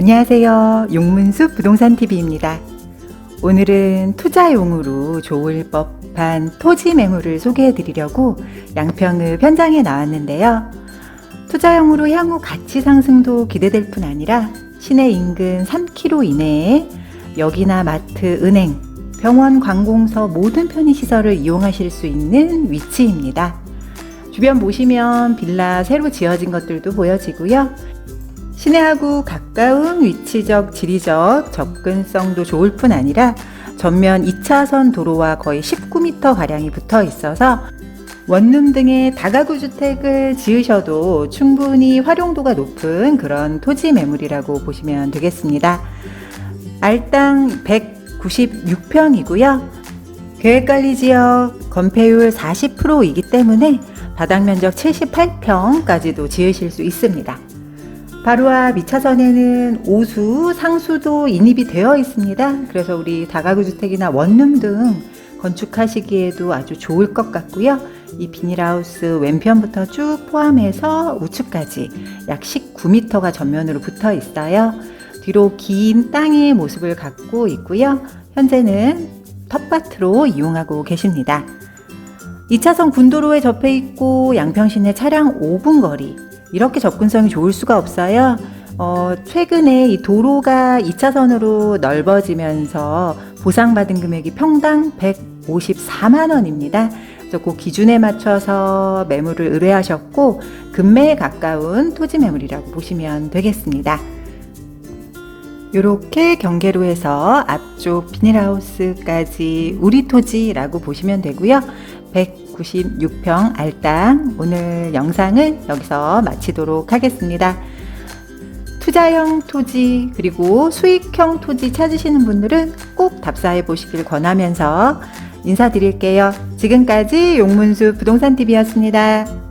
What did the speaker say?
안녕하세요. 용문수 부동산 TV입니다. 오늘은 투자용으로 좋을 법한 토지 매물을 소개해 드리려고 양평읍 현장에 나왔는데요. 투자용으로 향후 가치 상승도 기대될 뿐 아니라 시내 인근 3km 이내에 역이나 마트, 은행, 병원, 관공서 모든 편의시설을 이용하실 수 있는 위치입니다. 주변 보시면 빌라 새로 지어진 것들도 보여지고요. 시내하고 가까운 위치적, 지리적 접근성도 좋을 뿐 아니라 전면 2차선 도로와 거의 19m 가량이 붙어 있어서 원룸 등의 다가구 주택을 지으셔도 충분히 활용도가 높은 그런 토지 매물이라고 보시면 되겠습니다. 알당 196평이고요. 계획관리 지역 건폐율 40%이기 때문에 바닥 면적 78평까지도 지으실 수 있습니다. 바로 앞 2차선에는 오수, 상수도 인입이 되어 있습니다. 그래서 우리 다가구 주택이나 원룸 등 건축하시기에도 아주 좋을 것 같고요. 이 비닐하우스 왼편부터 쭉 포함해서 우측까지 약 19m가 전면으로 붙어 있어요. 뒤로 긴 땅의 모습을 갖고 있고요. 현재는 텃밭으로 이용하고 계십니다. 2차선 군도로에 접해 있고 양평시내 차량 5분 거리. 이렇게 접근성이 좋을 수가 없어요. 어, 최근에 이 도로가 2차선으로 넓어지면서 보상받은 금액이 평당 154만 원입니다. 그 기준에 맞춰서 매물을 의뢰하셨고 금매에 가까운 토지 매물이라고 보시면 되겠습니다. 이렇게 경계로 해서 앞쪽 비닐하우스까지 우리 토지라고 보시면 되고요. 196평 알땅 오늘 영상을 여기서 마치도록 하겠습니다. 투자형 토지 그리고 수익형 토지 찾으시는 분들은 꼭 답사해 보시길 권하면서 인사드릴게요. 지금까지 용문수 부동산 TV였습니다.